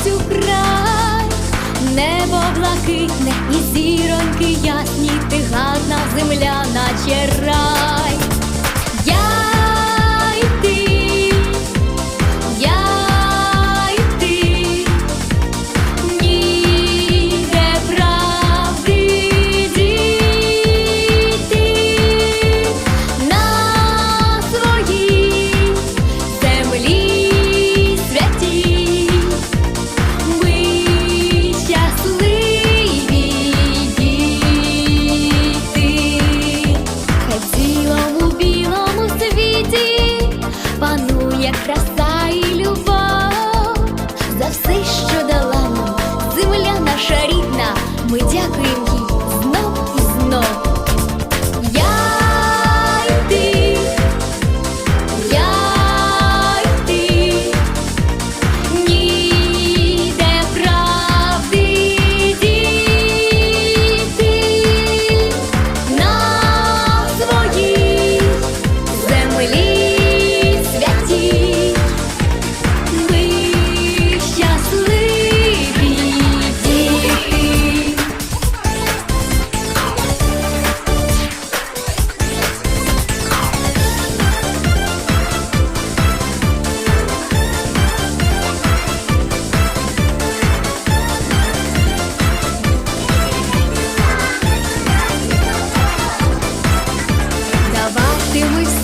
серцю край, небо блакитне і зіроньки ясні, ти гарна земля, наче рай. Raza.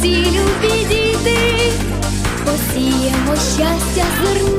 Цілю підійти, посіємо щастя зерно.